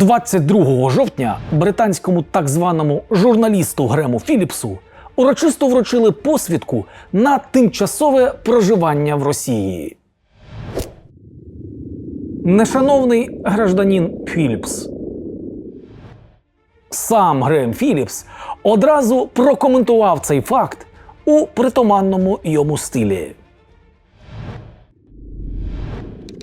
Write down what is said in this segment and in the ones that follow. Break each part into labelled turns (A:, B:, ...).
A: 22 жовтня британському так званому журналісту Грему Філіпсу урочисто вручили посвідку на тимчасове проживання в Росії. Нешановний гражданин Філіпс. Сам Грем Філіпс одразу прокоментував цей факт у притаманному йому стилі.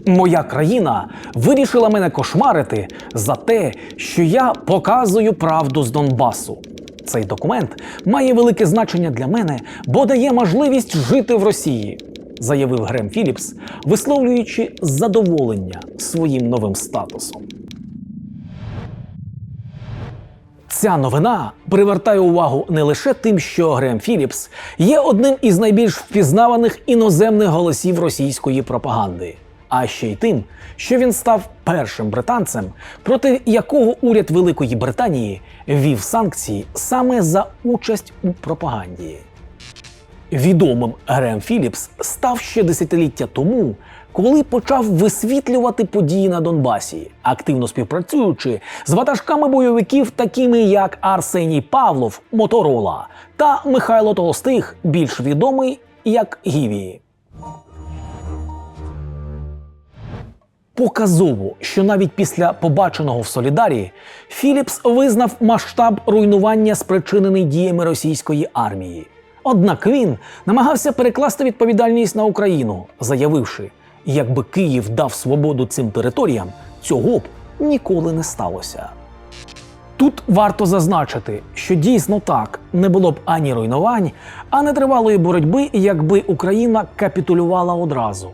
A: Моя країна вирішила мене кошмарити за те, що я показую правду з Донбасу. Цей документ має велике значення для мене, бо дає можливість жити в Росії, заявив Грем Філіпс, висловлюючи задоволення своїм новим статусом. Ця новина привертає увагу не лише тим, що Грем Філіпс є одним із найбільш впізнаваних іноземних голосів російської пропаганди, а ще й тим, що він став першим британцем, проти якого уряд Великої Британії ввів санкції саме за участь у пропаганді. Відомим Грем Філіпс став ще десятиліття тому, коли почав висвітлювати події на Донбасі, активно співпрацюючи з ватажками бойовиків, такими як Арсеній Павлов, Моторола та Михайло Толстих, більш відомий як Гіві. Показово, що навіть після побаченого в Солідарі Філіпс визнав масштаб руйнування, спричинений діями російської армії. Однак він намагався перекласти відповідальність на Україну, заявивши, якби Київ дав свободу цим територіям, цього б ніколи не сталося. Тут варто зазначити, що дійсно так не було б ані руйнувань, ані тривалої боротьби, якби Україна капітулювала одразу.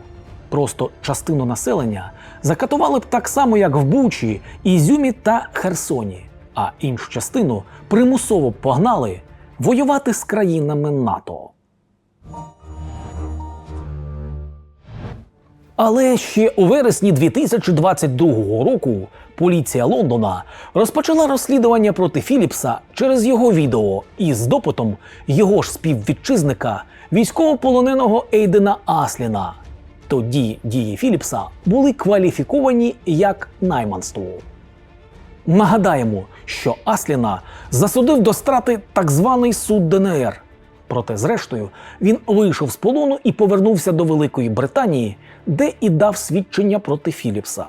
A: Просто частину населення закатували б так само, як в Бучі, Ізюмі та Херсоні, а іншу частину примусово погнали воювати з країнами НАТО. Але ще у вересні 2022 року поліція Лондона розпочала розслідування проти Філіпса через його відео із допитом його ж співвітчизника, військовополоненого Ейдена Асліна. Тоді дії Філіпса були кваліфіковані як найманство. Нагадаємо, що Асліна засудив до страти так званий суд ДНР. Проте, зрештою, він вийшов з полону і повернувся до Великої Британії, де і дав свідчення проти Філіпса.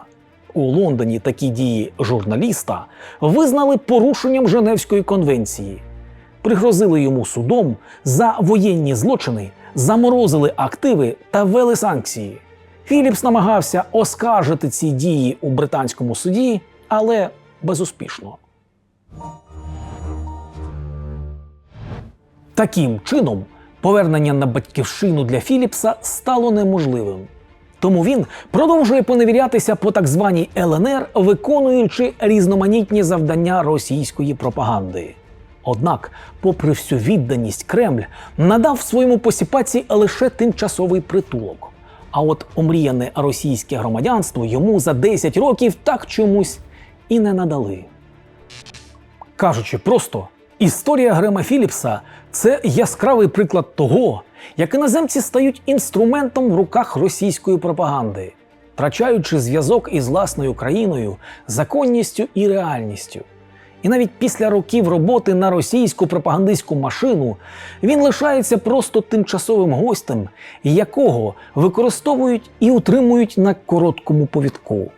A: У Лондоні такі дії журналіста визнали порушенням Женевської конвенції, пригрозили йому судом за воєнні злочини, заморозили активи та ввели санкції. Філіпс намагався оскаржити ці дії у британському суді, але безуспішно. Таким чином, повернення на батьківщину для Філіпса стало неможливим. Тому він продовжує поневірятися по так званій ЛНР, виконуючи різноманітні завдання російської пропаганди. Однак, попри всю відданість, Кремль надав своєму посіпаці лише тимчасовий притулок. А от омріяне російське громадянство йому за 10 років так чомусь і не надали. Кажучи просто, історія Грема Філіпса це яскравий приклад того, як іноземці стають інструментом в руках російської пропаганди, втрачаючи зв'язок із власною країною, законністю і реальністю. І навіть після років роботи на російську пропагандистську машину він лишається просто тимчасовим гостем, якого використовують і утримують на короткому повідку.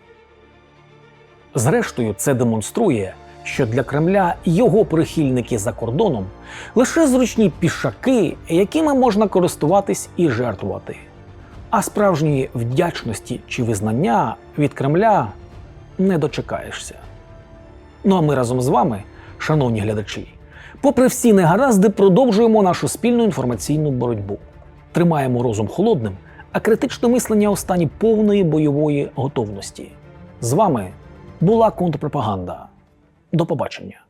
A: Зрештою, це демонструє, що для Кремля його прихильники за кордоном лише зручні пішаки, якими можна користуватись і жертвувати. А справжньої вдячності чи визнання від Кремля не дочекаєшся. Ну а ми разом з вами, шановні глядачі, попри всі негаразди, продовжуємо нашу спільну інформаційну боротьбу. Тримаємо розум холодним, а критичне мислення у стані повної бойової готовності. З вами була контрпропаганда. До побачення.